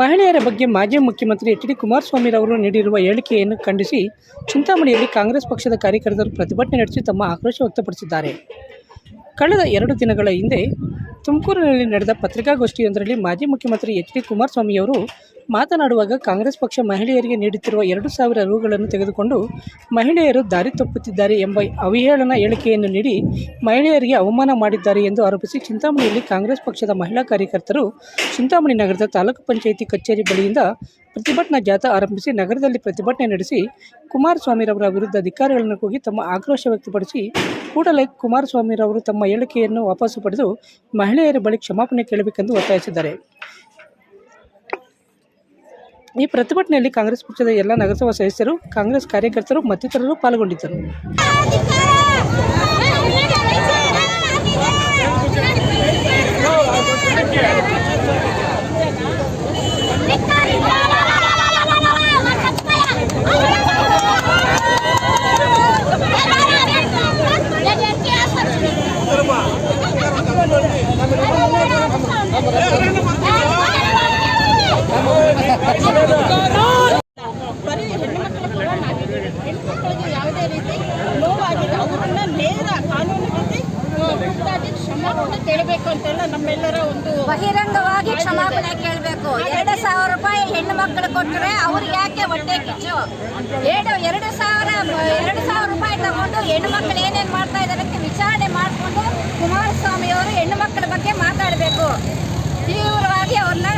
ಮಹಿಳೆಯರ ಬಗ್ಗೆ ಮಾಜಿ ಮುಖ್ಯಮಂತ್ರಿ ಎಚ್ ಡಿ ಕುಮಾರಸ್ವಾಮಿರವರು ನೀಡಿರುವ ಹೇಳಿಕೆಯನ್ನು ಖಂಡಿಸಿ ಚಿಂತಾಮಣಿಯಲ್ಲಿ ಕಾಂಗ್ರೆಸ್ ಪಕ್ಷದ ಕಾರ್ಯಕರ್ತರು ಪ್ರತಿಭಟನೆ ನಡೆಸಿ ತಮ್ಮ ಆಕ್ರೋಶ ವ್ಯಕ್ತಪಡಿಸಿದ್ದಾರೆ. ಕಳೆದ ಎರಡು ದಿನಗಳ ಹಿಂದೆ ತುಮಕೂರಿನಲ್ಲಿ ನಡೆದ ಪತ್ರಿಕಾಗೋಷ್ಠಿಯೊಂದರಲ್ಲಿ ಮಾಜಿ ಮುಖ್ಯಮಂತ್ರಿ ಎಚ್ ಡಿ ಕುಮಾರಸ್ವಾಮಿಯವರು ಮಾತನಾಡುವಾಗ ಕಾಂಗ್ರೆಸ್ ಪಕ್ಷ ಮಹಿಳೆಯರಿಗೆ ನೀಡುತ್ತಿರುವ ಎರಡು ಸಾವಿರ ರೂಗಳನ್ನು ತೆಗೆದುಕೊಂಡು ಮಹಿಳೆಯರು ದಾರಿ ತಪ್ಪುತ್ತಿದ್ದಾರೆ ಎಂಬ ಅವಿಹೇಳನ ಹೇಳಿಕೆಯನ್ನು ನೀಡಿ ಮಹಿಳೆಯರಿಗೆ ಅವಮಾನ ಮಾಡಿದ್ದಾರೆ ಎಂದು ಆರೋಪಿಸಿ ಚಿಂತಾಮಣಿಯಲ್ಲಿ ಕಾಂಗ್ರೆಸ್ ಪಕ್ಷದ ಮಹಿಳಾ ಕಾರ್ಯಕರ್ತರು ಚಿಂತಾಮಣಿ ನಗರದ ತಾಲೂಕು ಪಂಚಾಯಿತಿ ಕಚೇರಿ ಬಳಿಯಿಂದ ಪ್ರತಿಭಟನಾ ಜಾಥಾ ಆರಂಭಿಸಿ ನಗರದಲ್ಲಿ ಪ್ರತಿಭಟನೆ ನಡೆಸಿ ಕುಮಾರಸ್ವಾಮಿರವರ ವಿರುದ್ಧ ಅಧಿಕಾರಿಗಳನ್ನು ಕೂಗಿ ತಮ್ಮ ಆಕ್ರೋಶ ವ್ಯಕ್ತಪಡಿಸಿ ಕೂಡಲೇ ಕುಮಾರಸ್ವಾಮಿರವರು ತಮ್ಮ ಹೇಳಿಕೆಯನ್ನು ವಾಪಸ್ಸು ಪಡೆದು ಮಹಿಳೆಯರ ಬಳಿ ಕ್ಷಮಾಪಣೆ ಕೇಳಬೇಕೆಂದು ಒತ್ತಾಯಿಸಿದ್ದಾರೆ. ಈ ಪ್ರತಿಭಟನೆಯಲ್ಲಿ ಕಾಂಗ್ರೆಸ್ ಪಕ್ಷದ ಎಲ್ಲ ನಗರಸಭಾ ಸದಸ್ಯರು, ಕಾಂಗ್ರೆಸ್ ಕಾರ್ಯಕರ್ತರು ಮತ್ತಿತರರು ಪಾಲ್ಗೊಂಡಿದ್ದರು ಹೆಣ್ಣು ಮಕ್ಕಳು ಹೆಣ್ಮಕ್ಳಿಗೆ ಯಾವುದೇ ರೀತಿ ನೋವಾಗಿದೆ ಅವರನ್ನ ನೇರ ಕಾನೂನು ರೀತಿ ಖುದ್ದಾಗಿ ಕ್ಷಮಾಪಣೆ ಕೇಳಬೇಕು ಅಂತೆಲ್ಲ ನಮ್ಮೆಲ್ಲರ ಒಂದು ಬಹಿರಂಗವಾಗಿ ಕ್ಷಮಾಪಣೆ ಕೇಳಬೇಕು ಎರಡು ಸಾವಿರ ರೂಪಾಯಿ ಹೆಣ್ಣು ಮಕ್ಕಳು ಕೊಟ್ಟರೆ ಅವ್ರಿಗೆ ಯಾಕೆ ಹೊಟ್ಟೆ ಕಿಚ್ಚು? ಎರಡು ಎರಡು ಸಾವಿರ ಎರಡು ಸಾವಿರ ರೂಪಾಯಿ ತಗೊಂಡು ಹೆಣ್ಣು ಮಕ್ಕಳು ಏನೇನು ಮಾಡ್ತಾ ಇದ್ದಾರೆ ಅಂತ ವಿಚಾರಣೆ ಮಾಡಿಕೊಂಡು ಕುಮಾರಸ್ವಾಮಿ ಅವರು ಹೆಣ್ಣು ಮಕ್ಕಳ ಬಗ್ಗೆ ಮಾತಾಡಬೇಕು. ತೀವ್ರವಾಗಿ ಅವ್ರನ್ನ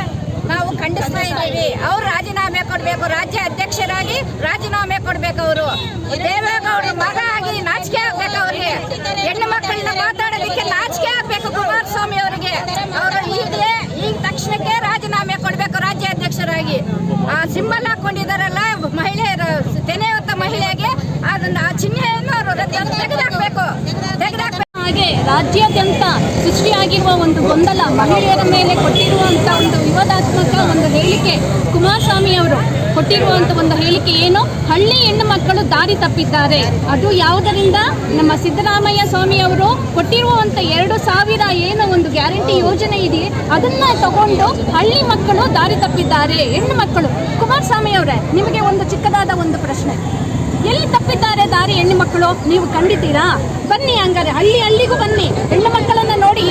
ನಾವು ಖಂಡಿಸ್ತಾ ಇದ್ದೀವಿ. ಅವ್ರು ರಾಜೀನಾಮೆ ಕೊಡಬೇಕು. ರಾಜ್ಯ ಅಧ್ಯಕ್ಷರಾಗಿ ರಾಜೀನಾಮೆ ಕೊಡಬೇಕು ಅವರು. ದೇವೇಗೌಡರ ಮಗ ಆಗಿ ನಾಚಿಕೆ ಆಗ್ಬೇಕು ಅವ್ರಿಗೆ. ಹೆಣ್ಣು ಮಕ್ಕಳನ್ನ ಮಾತಾಡೋದಕ್ಕೆ ನಾಚಿಕೆ ಆಗ್ಬೇಕು ಕುಮಾರಸ್ವಾಮಿ ಅವರಿಗೆ ಅವರು ಈಗಲೇ ಈಗ ತಕ್ಷಣಕ್ಕೆ ರಾಜೀನಾಮೆ ಕೊಡಬೇಕು ರಾಜ್ಯ ಅಧ್ಯಕ್ಷರಾಗಿ ಆ ಸಿಂಬಲ್ ಹಾಕೊಂಡಿದಾರಲ್ಲ ಮಹಿಳೆಯರು ತೆನೆ ಹೊತ್ತ ಮಹಿಳೆಗೆ ಅದನ್ನ ಆ ಚಿಹ್ನೆಯನ್ನು ತೆಗೆದಾಕ್ಬೇಕು ತೆಗೆದಾಕ್ಬೇಕು ಹಾಗೆ ರಾಜ್ಯಾದ್ಯಂತ ಒಂದು ಗೊಂದಲ ಮಹಿಳೆಯರ ಮೇಲೆ ಕೊಟ್ಟಿರುವಂತಹ ಒಂದು ವಿವಾದಾತ್ಮಕ ಒಂದು ಹೇಳಿಕೆ ಕುಮಾರಸ್ವಾಮಿ ಅವರು ಕೊಟ್ಟಿರುವಂತ ಒಂದು ಹೇಳಿಕೆ ಏನು? ಹಳ್ಳಿ ಹೆಣ್ಣು ಮಕ್ಕಳು ದಾರಿ ತಪ್ಪಿದ್ದಾರೆ. ಅದು ಯಾವುದರಿಂದ? ನಮ್ಮ ಸಿದ್ದರಾಮಯ್ಯ ಸ್ವಾಮಿ ಅವರು ಕೊಟ್ಟಿರುವಂತ ಎರಡು ಸಾವಿರ ಏನೋ ಒಂದು ಗ್ಯಾರಂಟಿ ಯೋಜನೆ ಇದೆ ಅದನ್ನ ತಗೊಂಡು ಹಳ್ಳಿ ಮಕ್ಕಳು ದಾರಿ ತಪ್ಪಿದ್ದಾರೆ. ಹೆಣ್ಣು ಮಕ್ಕಳು. ಕುಮಾರಸ್ವಾಮಿ ಅವರೇ, ನಿಮಗೆ ಒಂದು ಚಿಕ್ಕದಾದ ಒಂದು ಪ್ರಶ್ನೆ. ಎಲ್ಲಿ ತಪ್ಪಿದ್ದಾರೆ ದಾರಿ ಹೆಣ್ಣು ಮಕ್ಕಳು? ನೀವು ಕಂಡಿದ್ದೀರಾ? ಬನ್ನಿ ಹಂಗಾರೆ, ಹಳ್ಳಿ ಹಳ್ಳಿಗೂ ಬನ್ನಿ. ಹೆಣ್ಣು ಮಕ್ಕಳನ್ನ ನೋಡಿ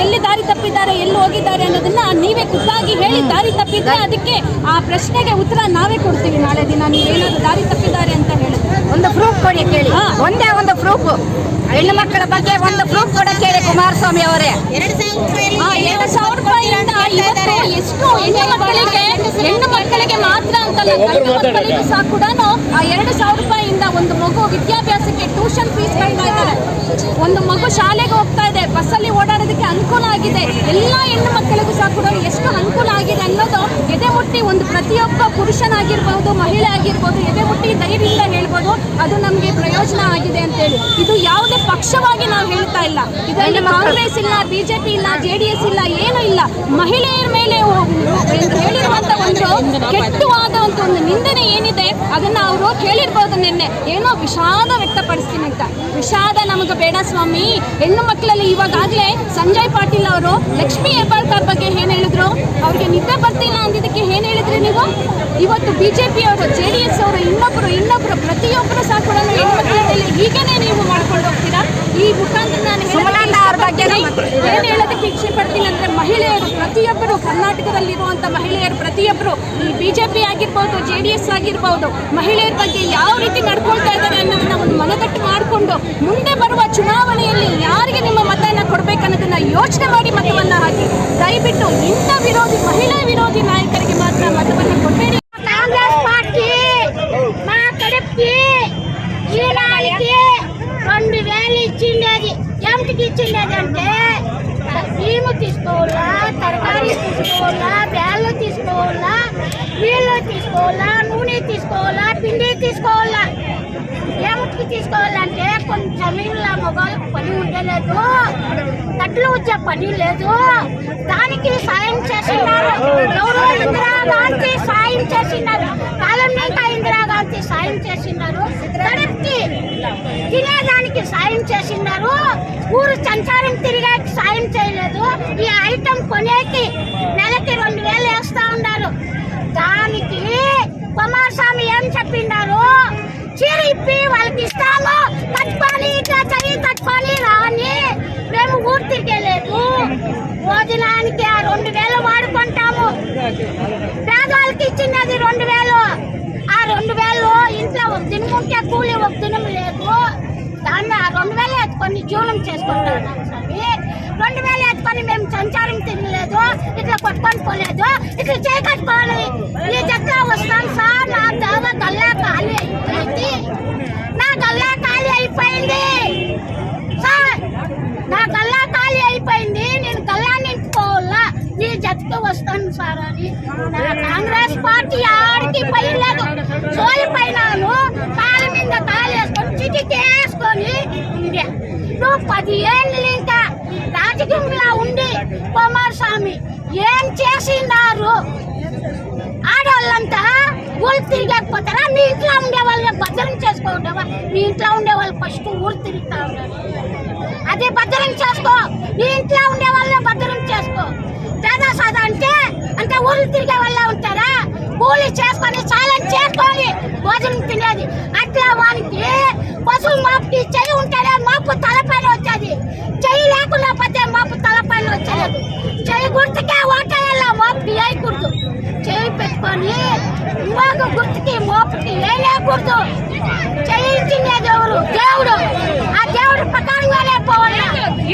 ಎಲ್ಲಿ ದಾರಿ ತಪ್ಪಿದ್ದಾರೆ ಎಲ್ಲಿ ಹೋಗಿದ್ದಾರೆ ಅನ್ನೋದನ್ನ ನೀವೇ ಖುದ್ದಾಗಿ ಹೇಳಿ ದಾರಿ ತಪ್ಪಿದ್ರೆ ಅದಕ್ಕೆ ಆ ಪ್ರಶ್ನೆಗೆ ಉತ್ತರ ನಾವೇ ಕೊಡ್ತೀವಿ ನಾಳೆ ದಿನ. ನೀವೇನಾದ್ರು ದಾರಿ ತಪ್ಪಿದ್ದಾರೆ ಅಂತ ಹೇಳಿದ್ರೆ ಒಂದು ಪ್ರೂಫ್ ಕೊಡಿ ಕೇಳಿ. ಒಂದೇ ಒಂದು ಪ್ರೂಫ್ ಹೆಣ್ಣು ಮಕ್ಕಳ ಬಗ್ಗೆ ಒಂದು ಪ್ರೂಫ್ ಕೂಡ ಕೇಳಿ ಕುಮಾರಸ್ವಾಮಿ ಅವರೇ. ಆ ಎರಡು ಸಾವಿರ ರೂಪಾಯಿ ಇವತ್ತು ಎಷ್ಟು ಹೆಣ್ಣು ಮಕ್ಕಳಿಗೆ ಹೆಣ್ಣು ಮಕ್ಕಳಿಗೆ ಮಾತ್ರ ಅಂತಲ್ಲ ಗಂಡು ಮಕ್ಕಳಿಗೂ ಸಹ ಕೂಡ ಆ ಎರಡು ಸಾವಿರ ರೂಪಾಯಿಯಿಂದ ಒಂದು ಮಗು ವಿದ್ಯಾಭ್ಯಾಸಕ್ಕೆ ಟ್ಯೂಷನ್ ಫೀಸ್ ಕಟ್ತಾ ಇದ್ದಾರೆ ಒಂದು ಮಗು ಶಾಲೆಗೆ ಹೋಗ್ತಾ ಇದೆ. ಬಸ್ಸಲ್ಲಿ ಓಡಾಡೋದಕ್ಕೆ ಅನುಕೂಲ ಆಗಿದೆ. ಎಲ್ಲ ಹೆಣ್ಣು ಮಕ್ಕಳಿಗೂ ಸಹ ಕೂಡ ಎಷ್ಟು ಅನುಕೂಲ ಆಗಿದೆ ಅನ್ನೋದು ಎದೆ ಮುಟ್ಟಿ ಒಂದು ಪ್ರತಿಯೊಬ್ಬ ಪುರುಷನಾಗಿರ್ಬೋದು, ಮಹಿಳೆ ಆಗಿರ್ಬೋದು ಎದೆ ಮುಟ್ಟಿ ಧೈರ್ಯದಿಂದ ಹೇಳ್ಬೋದು, ಅದು ನಮಗೆ ಪ್ರಯೋಜನ ಆಗಿದೆ ಅಂತೇಳಿ ಇದು ಯಾವುದೇ ಪಕ್ಷವಾಗಿ ನಾವು ಹೇಳ್ತಾ ಇಲ್ಲ. ಇದರಲ್ಲಿ ಕಾಂಗ್ರೆಸ್ ಇಲ್ಲ, ಬಿಜೆಪಿ ಇಲ್ಲ ಎಸ್ ಇಲ್ಲ, ಏನೂ ಇಲ್ಲ. ಮಹಿಳೆಯರ ಮೇಲೆ ಹೇಳಿರುವಂತ ಒಂದು ಕೆಟ್ಟವಾದಂತ ಒಂದು ನಿಂದನೆ ಏನಿದೆ, ಅದನ್ನ ಅವರು ಕೇಳಿರ್ಬೋದು ನಿನ್ನೆ. ಏನೋ ವಿಷಾದ ವ್ಯಕ್ತಪಡಿಸ್ತೀನಿ ಅಂತ. ವಿಷಾದ ನಮಗೆ ಬೇಡ ಸ್ವಾಮಿ. ಹೆಣ್ಣು ಮಕ್ಕಳಲ್ಲಿ ಇವಾಗಾಗ್ಲೇ ಸಂಜಯ್ ಪಾಟೀಲ್ ಅವರು ಲಕ್ಷ್ಮೀ ಹೆಬ್ಬಾಳ್ಕರ್ ಬಗ್ಗೆ ಏನ್ ಹೇಳಿದ್ರು? ಅವ್ರಿಗೆ ನಿದ್ದೆ ಬರ್ತಿಲ್ಲ ಅಂದಿದ್ದಕ್ಕೆ ಏನ್ ಹೇಳಿದ್ರಿ ನೀವು? ಇವತ್ತು ಬಿಜೆಪಿ ಅವರು ಜೆ ಡಿ ಎಸ್ ಅವರು ಇನ್ನೊಬ್ರು ಇನ್ನೊಬ್ರು ಪ್ರತಿಯೊಬ್ಬರು ಸಹ ಕೂಡ ಹೆಣ್ಣು ಮಕ್ಕಳ ಮೇಲೆ ಹೀಗೇನೆ ನೀವು ಮಾಡ್ಕೊಂಡು ಹೋಗ್ತೀರಾ ಈ ಮುಖಾಂತರ ನಾನು ಸುಮಲತಾ ಅವ್ರ ಬಗ್ಗೆ ನಮ್ಮ- ಏನು ಹೇಳೋದಕ್ಕೆ ಇಚ್ಛೆ ಪಡ್ತೀನಿ ಅಂದ್ರೆ ಮಹಿಳೆಯರು ಪ್ರತಿಯೊಬ್ಬರು ಕರ್ನಾಟಕದಲ್ಲಿರುವಂಥ ಮಹಿಳೆಯರು ಪ್ರತಿಯೊಬ್ಬರು ಈ ಬಿ ಜೆ ಪಿ ಆಗಿರ್ಬೋದು ಜೆ ಡಿ ಎಸ್ ಆಗಿರ್ಬೋದು, ಮಹಿಳೆಯರ ಬಗ್ಗೆ ಯಾವ ರೀತಿ ನಡ್ಕೊಳ್ತಾ ಇದ್ದಾರೆ ಅನ್ನೋದನ್ನ ಒಂದು ಮನದಟ್ಟು ಮಾಡಿಕೊಂಡು ಮುಂದೆ ಬರುವ ಚುನಾವಣೆಯಲ್ಲಿ ಯಾರಿಗೆ ನಿಮ್ಮ ಮತವನ್ನು ಕೊಡಬೇಕನ್ನೋದನ್ನು ಯೋಚನೆ ಮಾಡಿ ಮತವನ್ನು ಹಾಕಿ. ದಯವಿಟ್ಟು ಇಂಥ ವಿರೋಧಿ, ಮಹಿಳಾ ವಿರೋಧಿ ನಾಯಕರಿಗೆ ಮಾತ್ರ ಮತವನ್ನು ಕೊಟ್ಟು నీళ్ళు తీసుకోవాలా నూనె తీసుకోవాలా పిండి తీసుకోవాలా? ఏమిటికి తీసుకోవాలంటే కొంచెం ఇలా మొగలు పని ఉండలేదు వడ్లు వచ్చే పని లేదు. దానికి సాయం చేసినారు ఎవరో ఇందిరాగాంధీ సాయం చేసినారు కాలం ఇందిరా ఇందిరాగాంధీ సాయం చేసినారు తినేదానికి సాయం చేసినారు ఊరు సంచారం తిరిగాకి సాయం చేయలేదు. ఈ ఐటమ్ కొనేకి నెలకి రెండు వేలు వేస్తా ఉన్నారు దానికి కుమారస్వామి ఏం చెప్పిండారు? చీర ఇప్పి వాళ్ళకి ఇస్తాము కట్టుకొని ఇట్లా చెయ్యి కట్టుకొని రాని మేము ఊరు తిరిగేలేదు భోజనానికి ఆ రెండు వేలు వాడుకుంటాము. పేదవాళ్ళకి ఇచ్చినది రెండు వేలు. ఆ రెండు వేలు ఇంట్లో ఒక తినుకుంటే కూలి ఒక దినం లేదు. దాన్ని ఆ రెండు వేలు ఎత్తుకొని జీవనం చేసుకుంటాను స్వామి. రెండు మేము సంచారం తినలేదు ఇట్లా కొట్టుకొని పోలేదు ఇట్లా చేయి కట్టుకోవాలి ఈ జట్లా వస్తాం సార్ నా దేవ గల్లా ఖాళీ అయిపోయింది. నా గల్లా ఖాళీ అయిపోయింది. సార్ నా గల్లా ఖాళీ అయిపోయింది. నేను గల్లా నింపుకోవాలా నీ జతకి వస్తాను సార్ అని. నా కాంగ్రెస్ పార్టీ ఆడికి పోయలేదు. సోలిపోయినాను కాలు మీద కాలు వేసుకొని చిటికి వేసుకొని నువ్వు పది ఏ ఇంకా రాజకీయంలో ఉండి కుమారస్వామి ఏం చేసినారు? ఆడవాళ్ళంతా ఊరు తిరిగకపోతారా? మీ ఇంట్లో ఉండే వాళ్ళని భద్రం చేసుకోవటమా మీ ఇంట్లో ఉండే వాళ్ళు ఫస్ట్ ఊరు తిరుగుతా ఉన్నారు. అదే భద్రం చేసుకో. నీ ఇంట్లో ఉండే వాళ్ళని భద్రం చేసుకో. పేద సాధ అంటే అంటే ఊళ్ళు తిరిగే వాళ్ళ ఉంటారా? కూలి చేసుకొని చాలా చేసుకొని భోజనం తినేది. అట్లా వానికి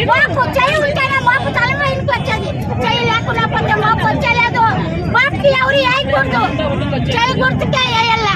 మాకు చేయి ఉంటేనే మాకు తలపై వచ్చేది. చేయి లేకుండా మాకు వచ్చేలేదు. మాకు ఎవరు వేయకూడదు గుర్తుకే వేయాల